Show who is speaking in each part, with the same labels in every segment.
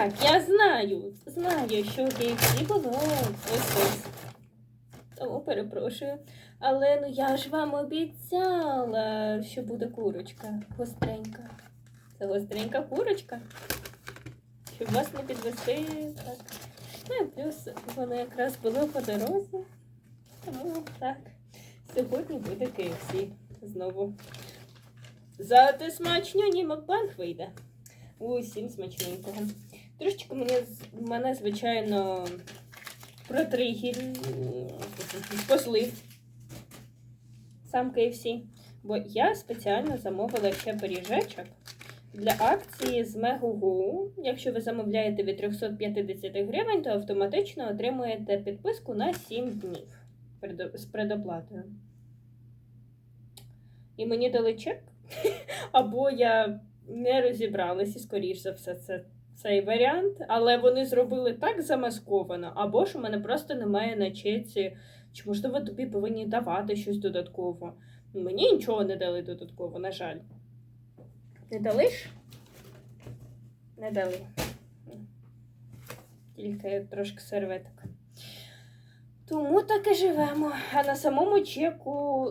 Speaker 1: Так, я знаю, знаю, що у KFC було ось ось. Тому перепрошую. Але ну я ж вам обіцяла, що буде курочка гостренька. Це гостренька курочка. Щоб вас не підвести. Так. Ну і плюс воно якраз було по дорозі. Тому так. Сьогодні буде KFC знову. Зате смачно, ні мукбанг вийде. Усім смачненького. Трошечки мене, мене звичайно, протригір послив сам KFC. Бо я спеціально замовила ще пиріжечок для акції з Мегугу. Якщо ви замовляєте від 350 гривень, то автоматично отримуєте підписку на 7 днів з предоплатою. І мені дали чек, або я не розібралася, скоріш за все, це цей варіант, але вони зробили так замасковано, або ж у мене просто немає на чеці, чи можливо тобі повинні давати щось додатково. Мені нічого не дали додатково, на жаль. Не дали ж? Не дали. Тільки трошки серветок. Тому так і живемо. А на самому чеку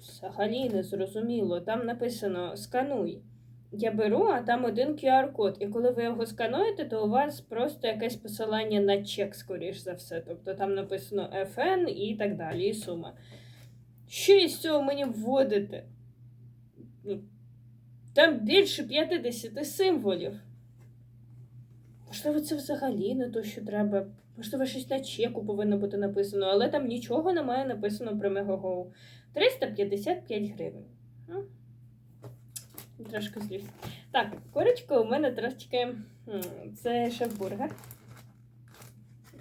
Speaker 1: взагалі не зрозуміло. Там написано скануй. Я беру, а там один QR-код. І коли ви його скануєте, то у вас просто якесь посилання на чек, скоріш за все. Тобто там написано FN і так далі, і сума. Що із цього мені вводити? Ну, Там більше 50 символів. Можливо, це взагалі не то, що треба. Можливо, щось на чеку повинно бути написано, але там нічого немає написано про Мегаго. 355 гривень. Трошки злість. Так, корочка у мене трошечки. Це шеф-бургер.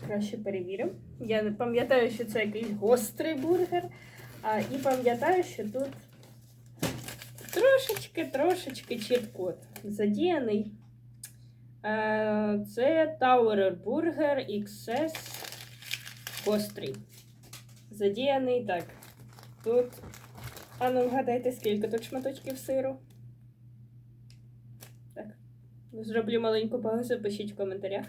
Speaker 1: Краще перевірю. Я не пам'ятаю, що це якийсь гострий бургер. А, і пам'ятаю, що тут трошечки, трошечки чіт-код задіяний. Е, Це Tower Burger XS гострий. Задіяний так. Тут. А ну вгадайте, скільки тут шматочків сиру. Зроблю маленьку паузу, пишіть в коментарях.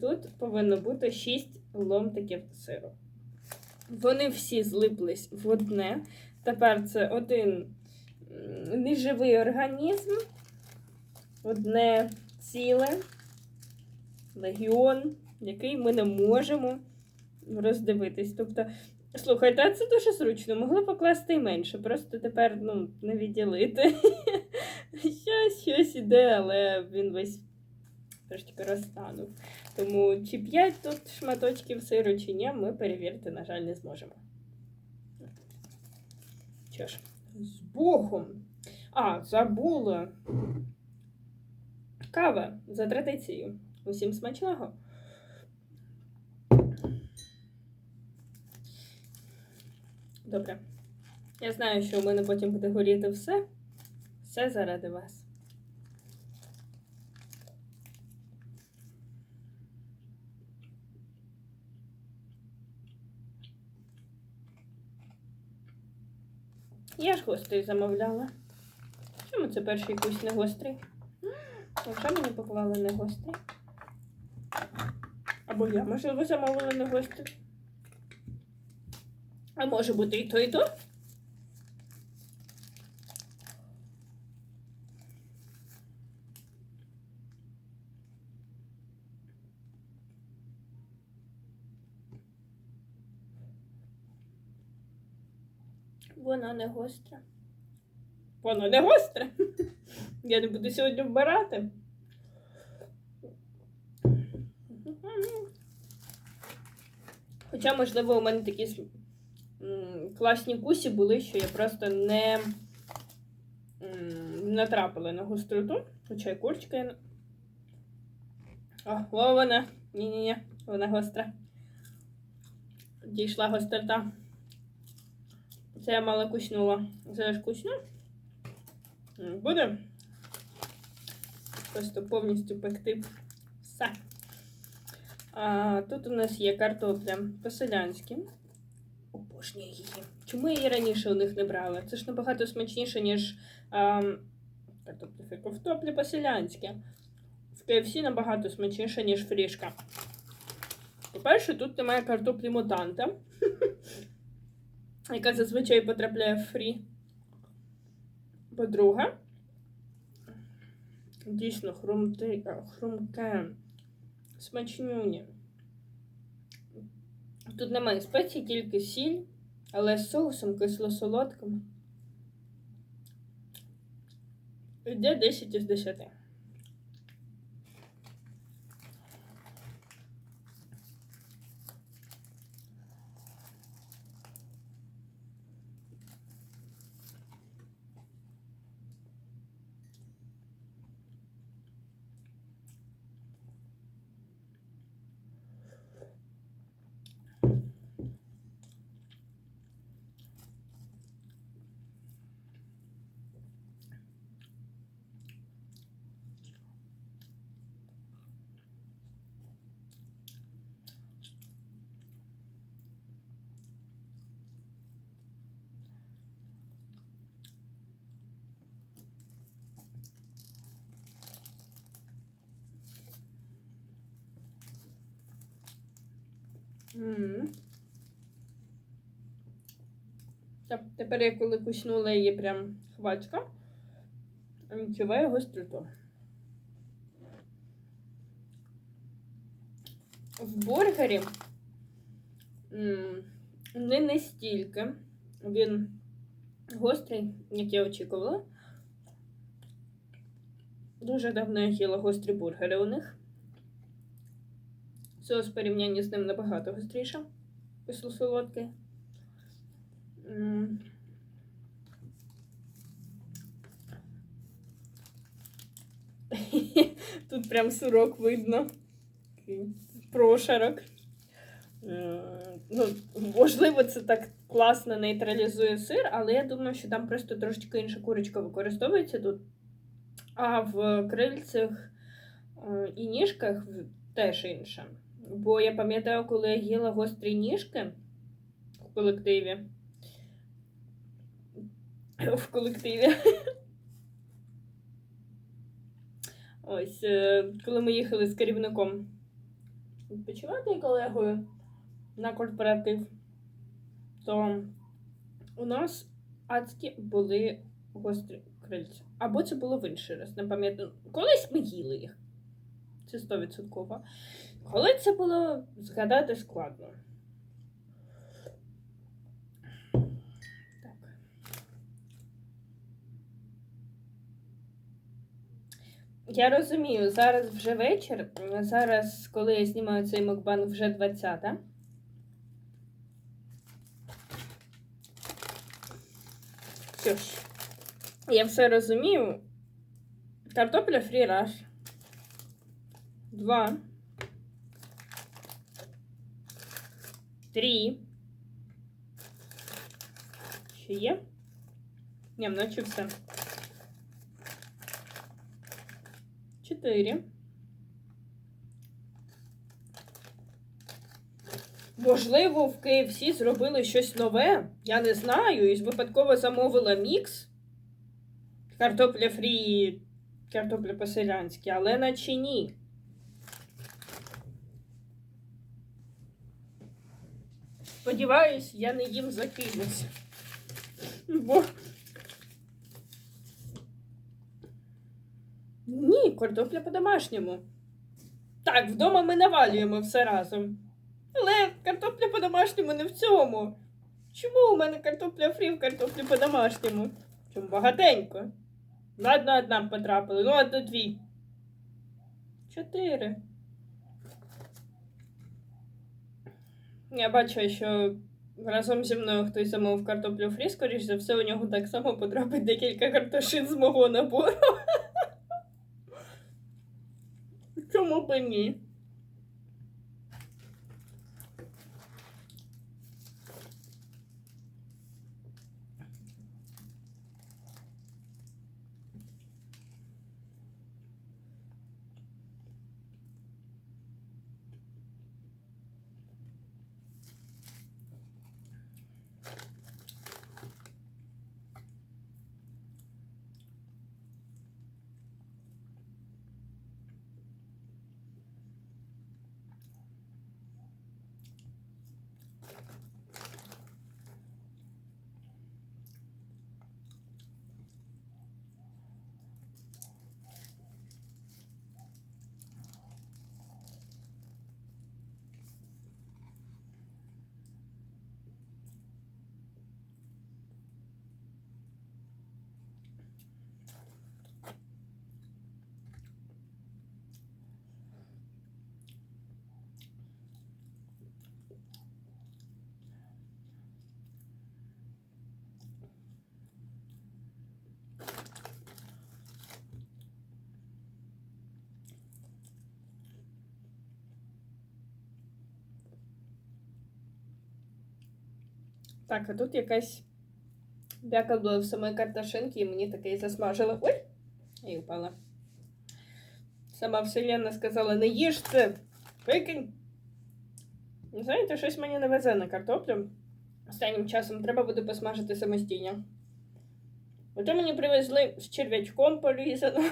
Speaker 1: Тут повинно бути 6 ломтиків сиру. Вони всі злиплись в одне. Тепер це один неживий організм, одне ціле, легіон, який ми не можемо роздивитись. Тобто, слухайте, це дуже зручно. Могли покласти і менше, просто тепер ну, не відділити. Щось, щось іде, але він весь трошки розтанув. Тому чи 5 тут шматочків сиру, чи ні, ми перевірити, на жаль, не зможемо. Що ж, з Богом. А, забула. Кава за традицією. Усім смачного. Добре. Я знаю, що у мене потім буде горіти все. Все заради вас. Я ж гострий замовляла. Чому це перший якийсь не гострий? Вже мені поклали не гострий. Або я, можливо, замовила не гострий. А може бути і то, і то. Вона не гостра. Вона не гостра. Я не буду сьогодні вбирати. Хоча, можливо, у мене такі класні кусі були, що я просто не натрапила на гостроту. Хоча й курочка я. О, о, вона. Ні-ні-ні, вона гостра. Дійшла гострота. Це я мало куснула. Зараз кусну. Буде. Просто повністю пекти все. А, тут у нас є картопля по-селянськи. Обожнюю її. Чому я її раніше у них не брала? Це ж набагато смачніше, ніж картопля ковтоплі по-селянськи. В KFC набагато смачніше, ніж фрішка. По-перше, тут немає картоплі мутанта, яка зазвичай потрапляє в фрі. По-друге, дійсно хрумти, хрумке, смачнюні. Тут немає спецій, тільки сіль, але з соусом кисло-солодким. Йде 10 із 10. Тепер я коли куснула її прям хвачка, відчуваю гостроту. В бургері не настільки. Він гострий, як я очікувала. Дуже давно я їла гострі бургери у них. Соус в порівнянні з ним набагато гостріше. Кисло-солодкий. Тут прям сурок видно. Прошарок. Ну, можливо, це так класно нейтралізує сир, але я думаю, що там просто трошечки інша курочка використовується тут. А в крильцях е, і ніжках теж інша. Бо я пам'ятаю, коли я їла гострі ніжки в колективі. В колективі. Ось, е, коли ми їхали з керівником відпочивати колегою на корпоратив, то у нас адські були гострі крильця. Або це було в інший раз, не пам'ятаю. Колись ми їли їх. Це 100%. Коли це було, згадати складно. Так. Я розумію, зараз вже вечір. Зараз, коли я знімаю цей мукбанг, вже 20. Що ж, я все розумію. Картопля фрі раш. Два. Три. Ще є? Ні, наче все. Чотири. Можливо, в KFC зробили щось нове. Я не знаю. І випадково замовила мікс. Картопля фрі, картопля по-селянськи, але наче ні. Сподіваюсь, я не їм закинусь. Бо. Ні, картопля по-домашньому. Так, вдома ми навалюємо все разом. Але картопля по-домашньому не в цьому. Чому у мене картопля фрі в картоплі по-домашньому? Чому багатенько? Ладно, одна потрапила, ну а до дві. Чотири. Я бачу, що разом зі мною хтось замовив картоплю фрі, скоріш за все, у нього так само потрапить декілька картошин з мого набору. Чому б ні? Так, а тут якась бяка була в самої карташинки, і мені таке і засмажила. Ой! І впала. Сама вселенна сказала, не їж це, викинь. Ну, Знаєте, щось мені не везе на картоплю. Останнім часом треба буде посмажити самостійно. Ото мені привезли з черв'ячком порізано.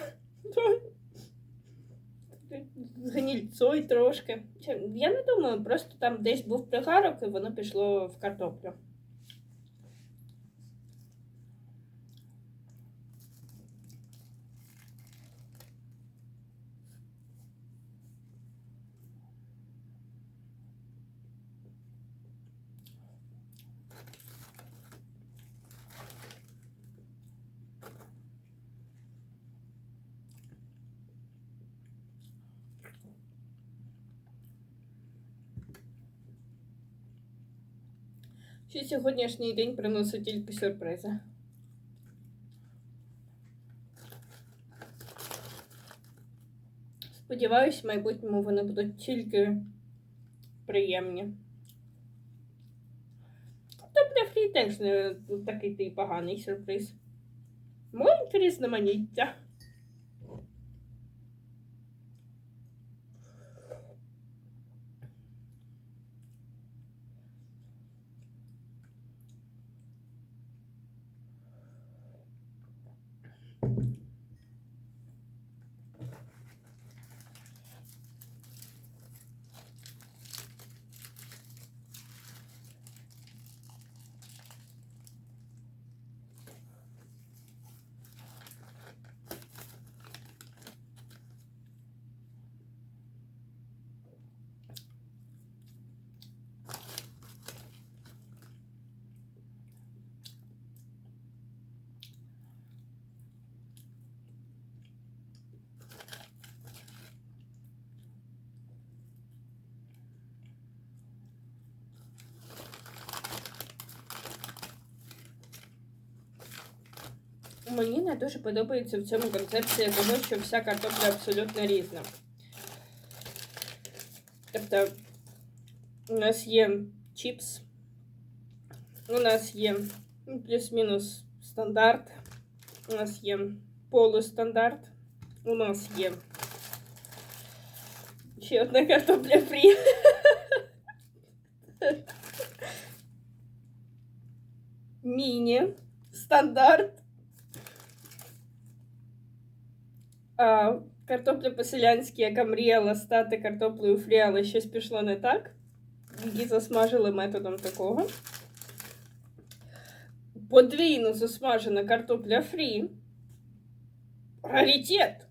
Speaker 1: З гнільцою трошки. Я не думаю, просто там десь був пригарок і воно пішло в картоплю. Ще сьогоднішній день приносить тільки сюрпризи. Сподіваюсь, в майбутньому вони будуть тільки приємні. Тобто фрі теж не такий поганий сюрприз. Моє різноманіття. Мені не дуже подобається в цьому концепція того, що вся картопля абсолютно різна. Тобто, у нас є чіпс, у нас є ну, плюс-мінус стандарт, у нас є полустандарт, у нас є ще одна картопля фрі. Міні, стандарт. А, картопля по-селянськи, яка мріяла стати картоплею фрі, але щось пішло не так. Її засмажили методом такого. Подвійно засмажена картопля фрі. Раритет.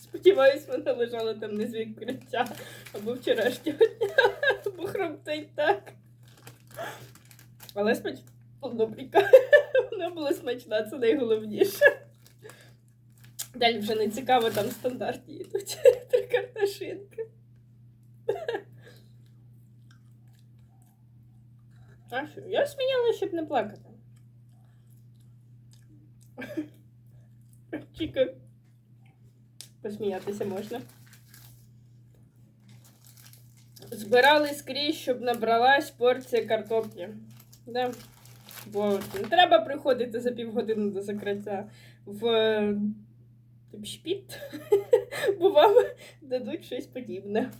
Speaker 1: Сподіваюсь, вона лежала там не з відкриття або вчорашнього дня, або хромтить так. Але сподіваюсь, добренька. Вона була смачна, це найголовніше. Далі вже не цікаво, там стандартні йдуть. Три карташинки. А що? Я сміяла, щоб не плакати. Тільки посміятися можна. Збирали скрізь, щоб набралась порція картоплі. Да. Бо не треба приходити за півгодини до закриття в шпіт, бо вам дадуть щось подібне.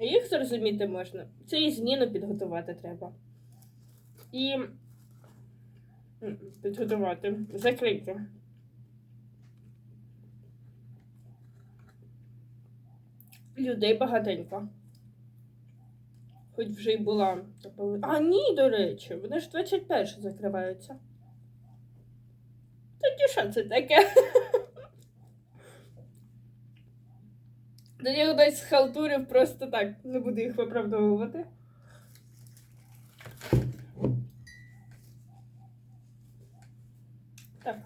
Speaker 1: Їх зрозуміти можна. Це і зміну підготувати треба. І підготувати, закрити. Людей багатенько. Хоч вже й була. А, ні, до речі, вони ж 21 закриваються. Тоді що це таке? Тоді хтось схалтурив просто так, не буду їх виправдовувати. Так.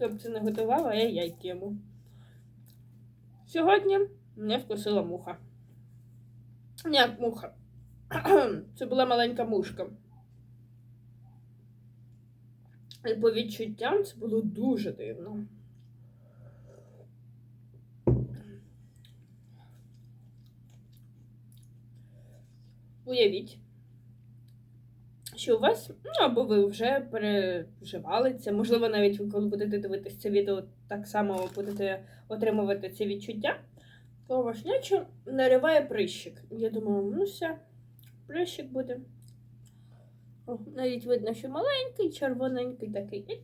Speaker 1: Хто б це не готував, а я яйки йому. Сьогодні мене вкусила муха. Як муха. Це була маленька мушка. І по відчуттям це було дуже дивно. Уявіть, що у вас, ну або ви вже переживали це, можливо, навіть ви коли будете дивитися це відео, так само будете отримувати ці відчуття, то ваш нячо нариває прищик. Я думаю, ну все, прищик буде. О, навіть видно, що маленький, червоненький такий.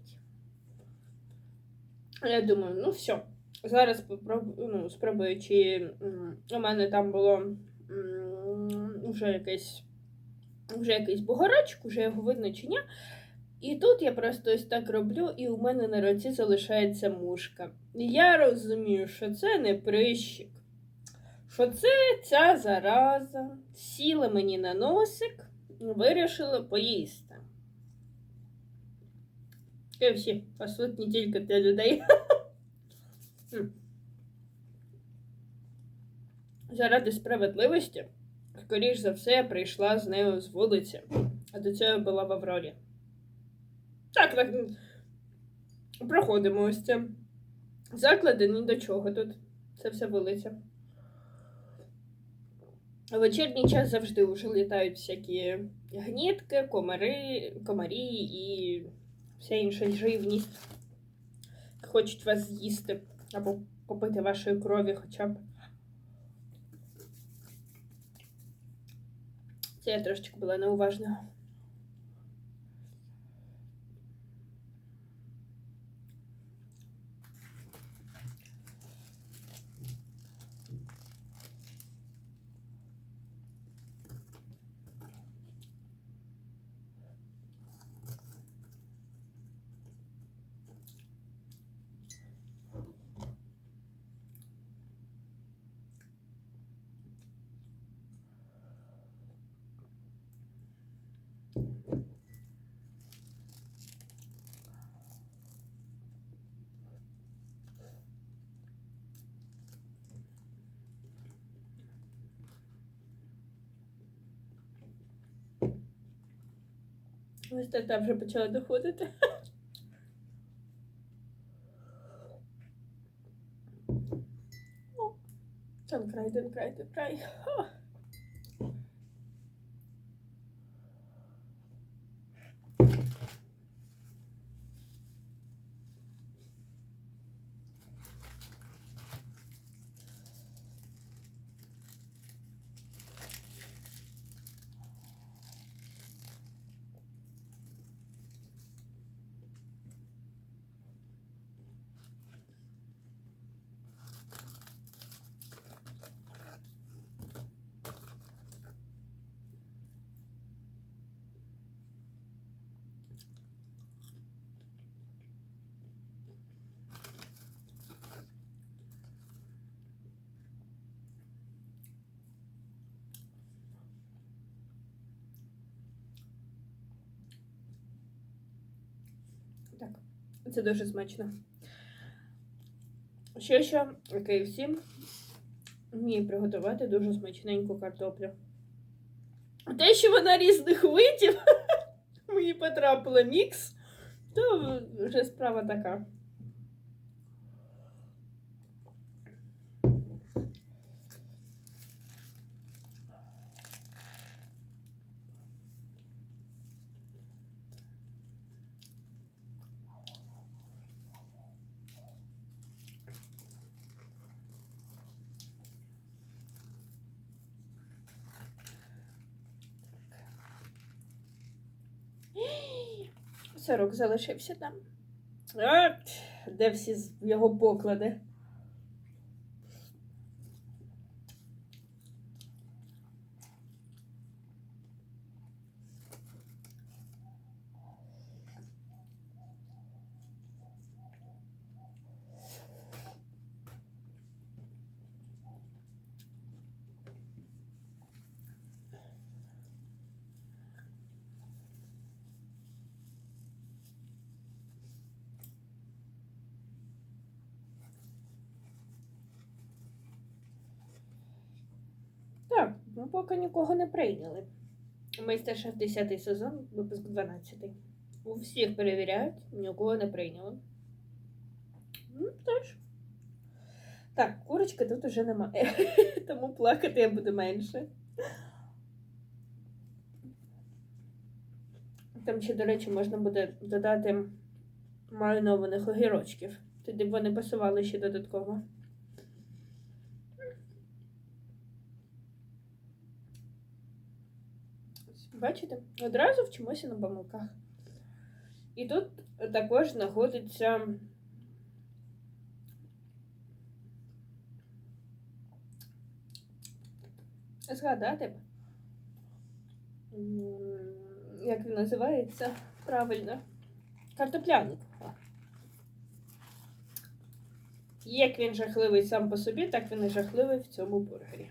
Speaker 1: Я думаю, ну все. Зараз ну, спробую, чи у мене там було вже якесь вже якийсь бугорочок, вже його видно чи ні. І тут я просто ось так роблю, і у мене на руці залишається мушка. І Я розумію, що це не прищик, що це ця зараза сіла мені на носик вирішила поїсти. І всі, фастфуд не тільки для людей. Заради справедливості, скоріш за все, прийшла з нею з вулиці, а до цього була в Аврорі. Так, так. Проходимо ось це. Заклади ні до чого тут. Це все вулиця. В вечірній час завжди вже літають всякі гнітки, комари, комарі і вся інша живність. Хочуть вас з'їсти або попити вашої крові хоча б. Це я трошечки була неуважна. Ось так вже почала доходити. О, Там край, там край, там край. О. Так, це дуже смачно. Ще що KFC вміє приготувати дуже смачненьку картоплю. Те, що вона різних видів, мені потрапила мікс, то вже справа така. Сирок залишився там. От, де всі його поклади. Ну, поки нікого не прийняли. Майстер-шеф 10 сезон, випуск 12. У всіх перевіряють, нікого не прийняли. Ну, тож. Так, курочки тут уже немає. Тому плакати я буду менше. Там ще, до речі, можна буде додати маринованих огірочків. Тоді б вони пасували ще додатково. Ось, Бачите? Одразу вчимося на помилках. І тут також знаходиться згадати, як він називається правильно. Картопляник. Як він жахливий сам по собі, так він і жахливий в цьому бургері.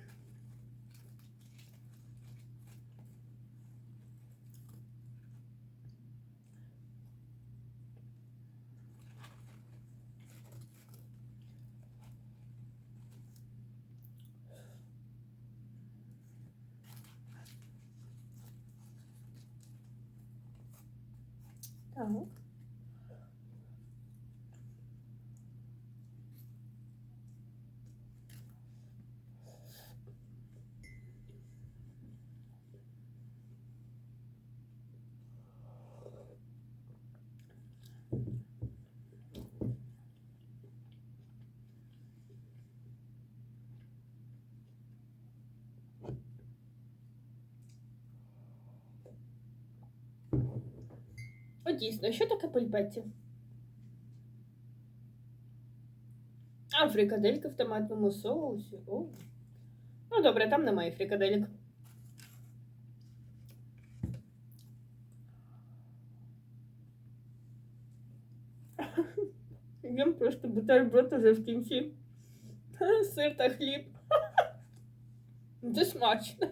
Speaker 1: Так. Дійсно, що таке пульпеті? А, фрикаделька в томатному соусі. О. Ну, добре, там немає фрикаделек. Їм просто бутерброд уже в кінці. Сир та хліб. Це смачно.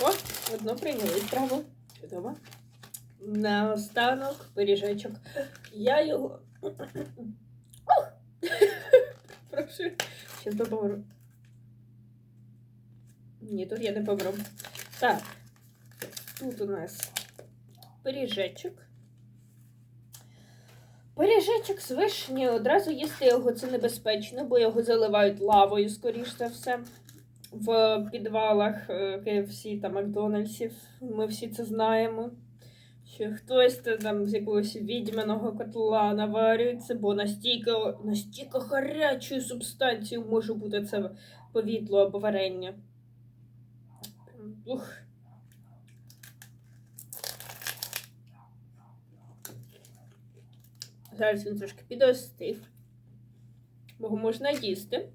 Speaker 1: О, одну прийняли страву. Чудово. Наостанок пиріжечок. Я його. Прошу. Щас би помру. Ні, тут я не помру. Так. Тут у нас пиріжечок. Пиріжечок з вишні. Одразу їсти його це небезпечно, бо його заливають лавою, скоріш за все в підвалах е, KFC та Макдональдсів. Ми всі це знаємо. Що хтось та там з якогось відьманого котла наварюється, бо настільки, настільки гарячою субстанцією може бути це повідло або варення. Ух. Зараз він трошки підостив, бо можна їсти.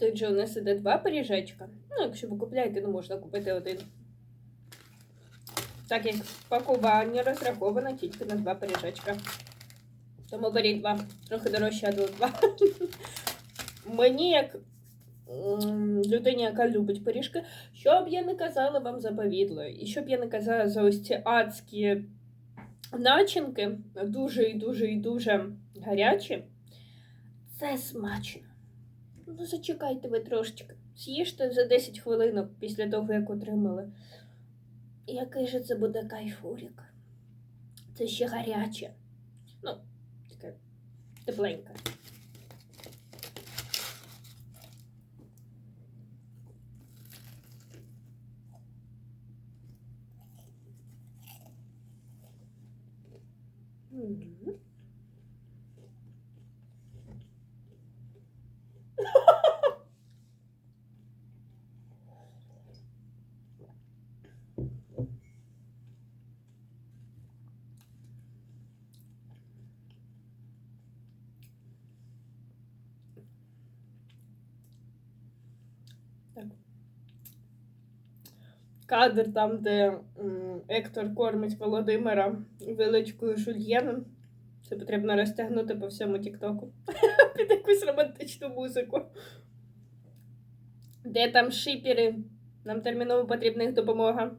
Speaker 1: Тут же у нас іде два пиріжечка. Ну, якщо ви купляєте, ну можна купити один. Так як пакування розраховано тільки на два пиріжечка. Тому беріть два. Трохи дорожче, а два. Мені, як людині, яка любить пиріжки, що б я не казала вам за повідло, і що б я не казала за ось ці адські начинки, дуже і дуже і дуже гарячі. Все смачно. Ну, зачекайте ви трошечки. З'їжте за 10 хвилинок після того, як отримали. Який же це буде кайфурік? Це ще гаряче. Ну, таке тепленьке. Мгм. Так. Кадр там, де Ектор кормить Володимира величкою жульєном. Це потрібно розтягнути по всьому Тіктоку. Під якусь романтичну музику. Де там шипери? Нам терміново потрібна їх допомога.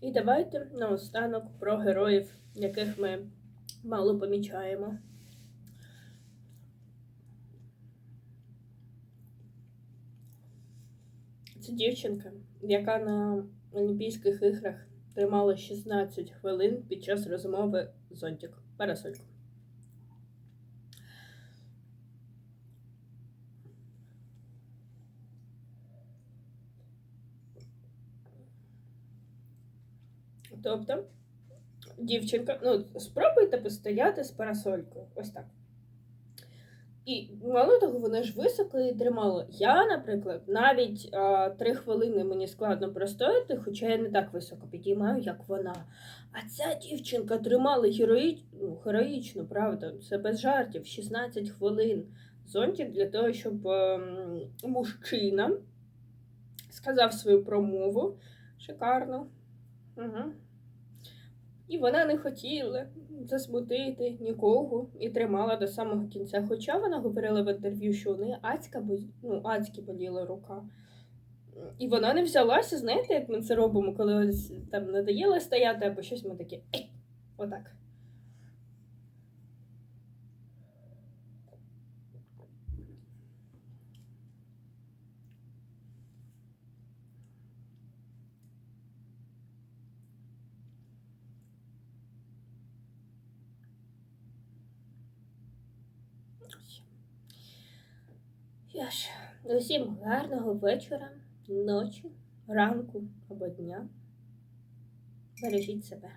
Speaker 1: І давайте наостанок про героїв, яких ми мало помічаємо. Це дівчинка, яка на Олімпійських іграх тримала 16 хвилин під час розмови зонтик. Парасольку. Тобто, дівчинка, ну, спробуйте постояти з парасолькою. Ось так. І мало того, вона ж високо і тримала. Я, наприклад, навіть а, три хвилини мені складно простояти, хоча я не так високо підіймаю, як вона. А ця дівчинка тримала героїч... ну, героїчно, правда, це без жартів, 16 хвилин зонтик для того, щоб ем, мужчина сказав свою промову шикарно. Угу. І вона не хотіла засмутити нікого і тримала до самого кінця. Хоча вона говорила в інтерв'ю, що ацька, бо- ну, адські боліла рука. І вона не взялася, знаєте, як ми це робимо, коли ось там надоїло стояти або щось, ми такі отак. Що ж, усім гарного вечора, ночі, ранку або дня. Бережіть себе.